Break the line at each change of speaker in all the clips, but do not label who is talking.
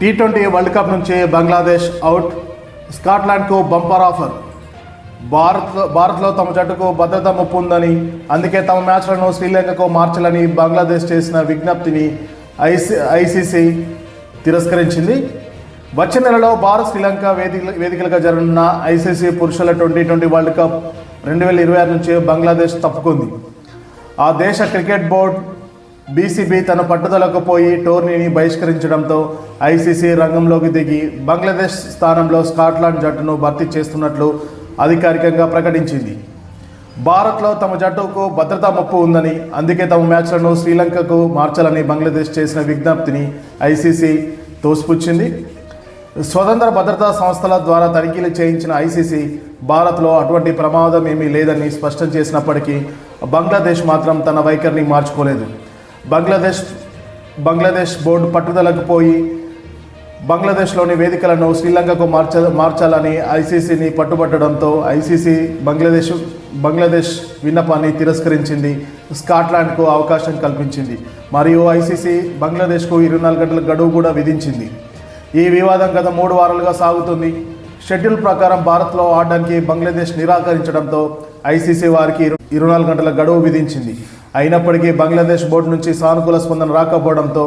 Tea twenty world cup నుంచి Bangladesh out స్కాట్లాండ్కు bumper offer Bharat భారత్లో తమ జట్టుకు భద్రత ముప్పు ఉందని అందుకే తమ మ్యాచ్లను శ్రీలంకకు మార్చాలని బంగ్లాదేశ్ చేసిన విజ్ఞప్తిని ఐసీ ఐసీసీ తిరస్కరించింది. వచ్చే నెలలో భారత్ శ్రీలంక వేదిక వేదికలుగా జరగనున్న ఐసీసీ పురుషుల ట్వంటీ ట్వంటీ వరల్డ్ కప్ రెండు వేల ఇరవై ఆరు నుంచి బంగ్లాదేశ్ తప్పుకుంది. ఆ దేశ క్రికెట్ బోర్డు బీసీబీ తన పట్టుదలకు పోయి టోర్నీని బహిష్కరించడంతో ఐసీసీ రంగంలోకి దిగి బంగ్లాదేశ్ స్థానంలో స్కాట్లాండ్ జట్టును భర్తీ చేస్తున్నట్లు అధికారికంగా ప్రకటించింది. భారత్లో తమ జట్టుకు భద్రతా ముప్పు ఉందని అందుకే తమ మ్యాచ్లను శ్రీలంకకు మార్చాలని బంగ్లాదేశ్ చేసిన విజ్ఞప్తిని ఐసీసీ తోసిపుచ్చింది. స్వతంత్ర భద్రతా సంస్థల ద్వారా తనిఖీలు చేయించిన ఐసీసీ భారత్లో అటువంటి ప్రమాదం ఏమీ లేదని స్పష్టం చేసినప్పటికీ బంగ్లాదేశ్ మాత్రం తన వైఖరిని మార్చుకోలేదు. బంగ్లాదేశ్ బంగ్లాదేశ్ బోర్డు పట్టుదలకు పోయి బంగ్లాదేశ్లోని వేదికలను శ్రీలంకకు మార్చ మార్చాలని ఐసీసీని పట్టుబట్టడంతో ఐసీసీ బంగ్లాదేశ్ బంగ్లాదేశ్ విన్నపాన్ని తిరస్కరించింది. స్కాట్లాండ్కు అవకాశం కల్పించింది. మరియు ఐసీసీ బంగ్లాదేశ్కు ఇరవై నాలుగు గంటల గడువు కూడా విధించింది. ఈ వివాదం గత మూడు వారాలుగా సాగుతుంది. షెడ్యూల్ ప్రకారం భారత్లో ఆడడానికి బంగ్లాదేశ్ నిరాకరించడంతో ఐసీసీ వారికి ఇరవై నాలుగు గంటల గడువు విధించింది. అయినప్పటికీ బంగ్లాదేశ్ బోర్డు నుంచి సానుకూల స్పందన రాకపోవడంతో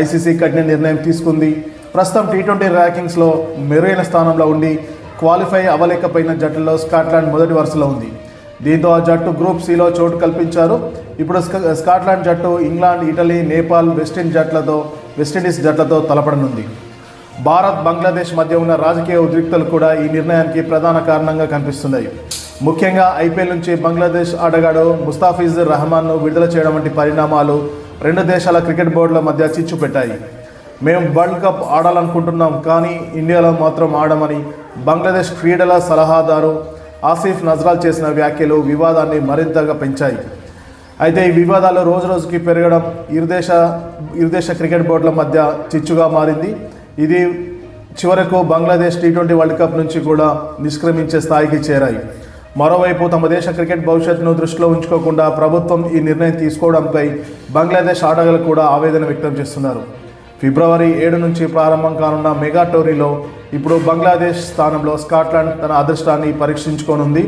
ఐసీసీ కఠిన నిర్ణయం తీసుకుంది. ప్రస్తుతం టీ ట్వంటీ ర్యాంకింగ్స్లో మెరుగైన స్థానంలో ఉండి క్వాలిఫై అవ్వలేకపోయిన జట్టులో స్కాట్లాండ్ మొదటి వరుసలో ఉంది. దీంతో ఆ జట్టు గ్రూప్ సిలో చోటు కల్పించారు. ఇప్పుడు స్కాట్లాండ్ జట్టు England Italy Nepal West Indies జట్లతో West Indies జట్లతో తలపడనుంది. భారత్ బంగ్లాదేశ్ మధ్య ఉన్న రాజకీయ ఉద్రిక్తలు కూడా ఈ నిర్ణయానికి ప్రధాన కారణంగా కనిపిస్తున్నాయి. ముఖ్యంగా ఐపీఎల్ నుంచి బంగ్లాదేశ్ ఆటగాడు ముస్తాఫిజ్ రహమాన్ను విడుదల చేయడం వంటి పరిణామాలు రెండు దేశాల క్రికెట్ బోర్డుల మధ్య చిచ్చు పెట్టాయి మేము వరల్డ్ కప్ ఆడాలనుకుంటున్నాం కానీ ఇండియాలో మాత్రం ఆడమని బంగ్లాదేశ్ క్రీడల సలహాదారు ఆసిఫ్ నజ్రాల్ చేసిన వ్యాఖ్యలు వివాదాన్ని మరింతగా పెంచాయి. అయితే ఈ వివాదాలు రోజు రోజుకి పెరగడం ఇరుదేశ ఇరుదేశ క్రికెట్ బోర్డుల మధ్య చిచ్చుగా మారింది. ఇది చివరకు Bangladesh T twenty world cup నుంచి కూడా నిష్క్రమించే స్థాయికి చేరాయి. మరోవైపు తమ దేశ క్రికెట్ భవిష్యత్తును దృష్టిలో ఉంచుకోకుండా ప్రభుత్వం ఈ నిర్ణయం తీసుకోవడంపై బంగ్లాదేశ్ ఆటగాళ్ళు కూడా ఆవేదన వ్యక్తం చేస్తున్నారు. ఫిబ్రవరి ఏడు నుంచి ప్రారంభం కానున్న మెగా టోర్నీలో ఇప్పుడు బంగ్లాదేశ్ స్థానంలో స్కాట్లాండ్ తన అదృష్టాన్ని పరీక్షించుకోనుంది.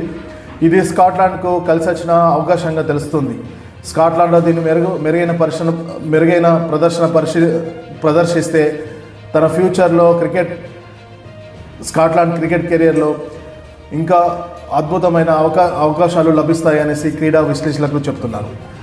ఇది స్కాట్లాండ్కు కలిసి వచ్చిన అవకాశంగా తెలుస్తుంది. స్కాట్లాండ్లో దీన్ని మెరుగు మెరుగైన పరిశ్రమ మెరుగైన ప్రదర్శన పరిశీ ప్రదర్శిస్తే తన ఫ్యూచర్లో క్రికెట్ స్కాట్లాండ్ క్రికెట్ కెరియర్లో ఇంకా అద్భుతమైన అవకా అవకాశాలు లభిస్తాయనేసి క్రీడా విశ్లేషకులు చెప్తున్నారు.